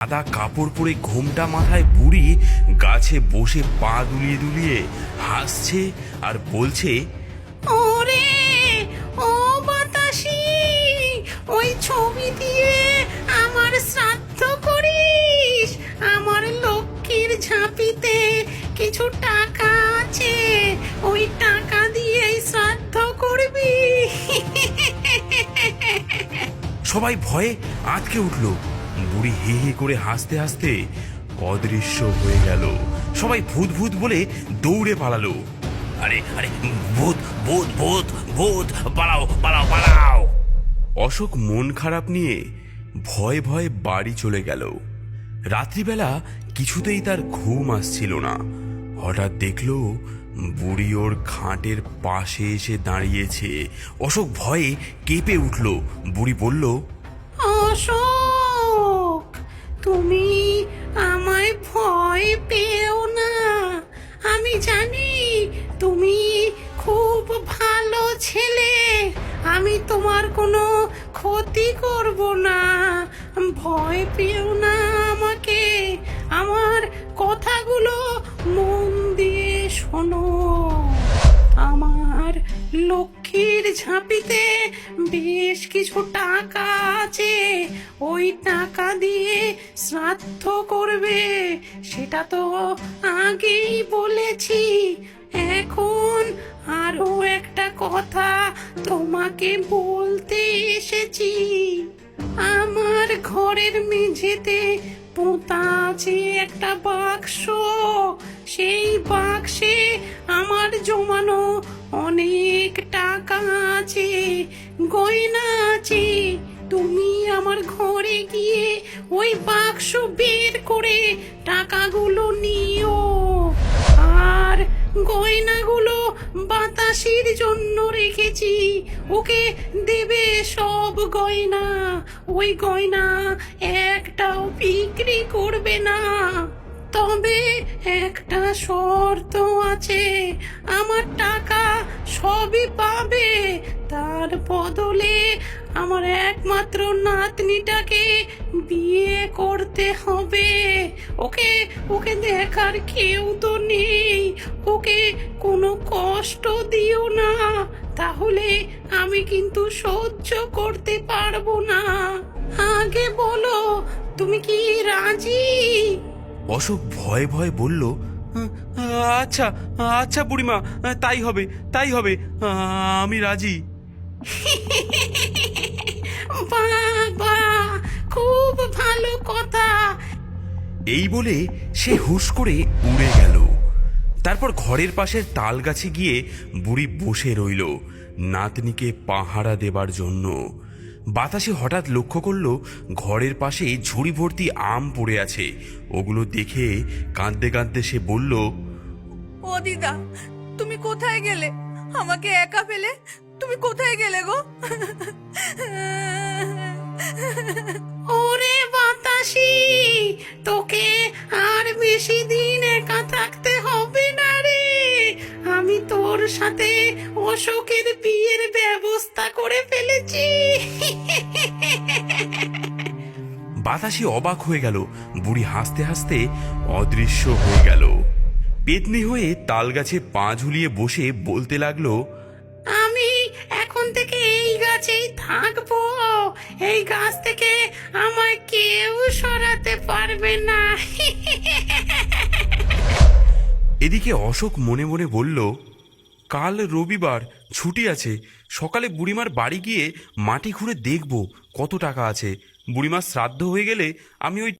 সাদা কাপড় পরে ঘোমটা মাথায় বুড়ি গাছে বসে পা দুলিয়ে দুলিয়ে হাসছে আর বলছে ওরে ও বাতাসি ওই ছবি দিয়ে আমার শ্রাদ্ধ করিস। আমার লক্ষ্মীর ঝাঁপিতে কিছু টাকা আছে। ওই টাকা দিয়েই শ্রাদ্ধ করবি। সবাই ভয়ে আটকে উঠল। বুড়ি হি হি করে হাসতে হাসতে অদৃশ্য হয়ে গেল। সবাই ভূত ভূত বলে দৌড়ে পালালো। আরে আরে, ভূত ভূত ভূত ভূত, পালাও পালাও পালাও। অশোক মন খারাপ নিয়ে ভয়ে ভয়ে বাড়ি চলে গেল। রাত্রিবেলা কিছুতেই তার ঘুম আসছিল না। হঠাৎ দেখল বুড়ি ওর খাটের পাশে এসে দাঁড়িয়েছে। অশোক ভয়ে কেঁপে উঠল। বুড়ি বলল তুমি আমায় ভয় পেও না। আমি জানি তুমি খুব ভালো ছেলে। আমি তোমার কোনো ক্ষতি করব না। ভয় পেও না আমাকে। আমার কথাগুলো মন দিয়ে শোনো। আমার লক্ষ্মীর ঝাঁপিতে বেশ কিছু টাকা আছে। ওই টাকা দিয়ে শ্রাদ্ধ করবে, সেটা তো আগেই বলেছি। এখন আরও একটা কথা তোমাকে বলতে এসেছি। আমার ঘরের মেঝেতে পোতা আছে একটা বাক্স। সেই বাক্সে আমার জমানো অনেক টাকা আছে, গয়না আছে তুমি আমার ঘরে গিয়ে ওই বাক্স বের করে টাকাগুলো নিও। আর গয়নাগুলো বাতাসির জন্য রেখেছি। ওকে দেবে সব গয়না। ওই গয়না একটাও বিক্রি করবে না। তবে একটা শর্ত আছে। আমার টাকা সবই পাবে। তার বদলে আমার একমাত্র নাতনিটাকে বিয়ে করতে হবে। ওকে ওকে দেখার কেউ তো নেই। ওকে কোনো কষ্ট দিও না। তাহলে আমি কিন্তু সহ্য করতে পারব না। আগে বলো তুমি কি রাজি? অশোক ভয়ে ভয়ে বলল আচ্ছা আচ্ছা বুড়িমা তাই হবে তাই হবে আমি রাজি। এই বলে সে হুশ করে উড়ে গেল। তারপর ঘরের পাশের তাল গাছে গিয়ে বুড়ি বসে রইল নাতনিকে পাহারা দেবার জন্য। বাতাসে হঠাৎ লক্ষ্য করল ঘরের পাশে ঝুড়ি ভর্তি আম পড়ে আছে। ওগুলো দেখে কাঁদতে কাঁদতে সে বলল, ও দিদা, তুমি কোথায় গেলে? আমাকে একা ফেলে তুমি কোথায় গেলে গো? সাথে অশোকের বিয়ের ব্যবস্থা করে ফেলেছি। বাতাসে অবাক হয়ে গেল। বুড়ি হাসতে হাসতে অদৃশ্য হয়ে গেল। পেতনি হয়ে তাল গাছে পা ঝুলিয়ে বসে বলতে লাগল আমি এখন থেকে এই গাছেই থাকব। এই গাছ থেকে আমায় কেউ সরাতে পারবে না। এদিকে অশোক মনে মনে বলল কাল রবিবার ছুটি আছে। সকালে বুড়িমার বাড়ি গিয়ে মাটি ঘুরে দেখব কত টাকা আছে। বুড়িমার শ্রাদ্ধ হয়ে গেলে আমি ওই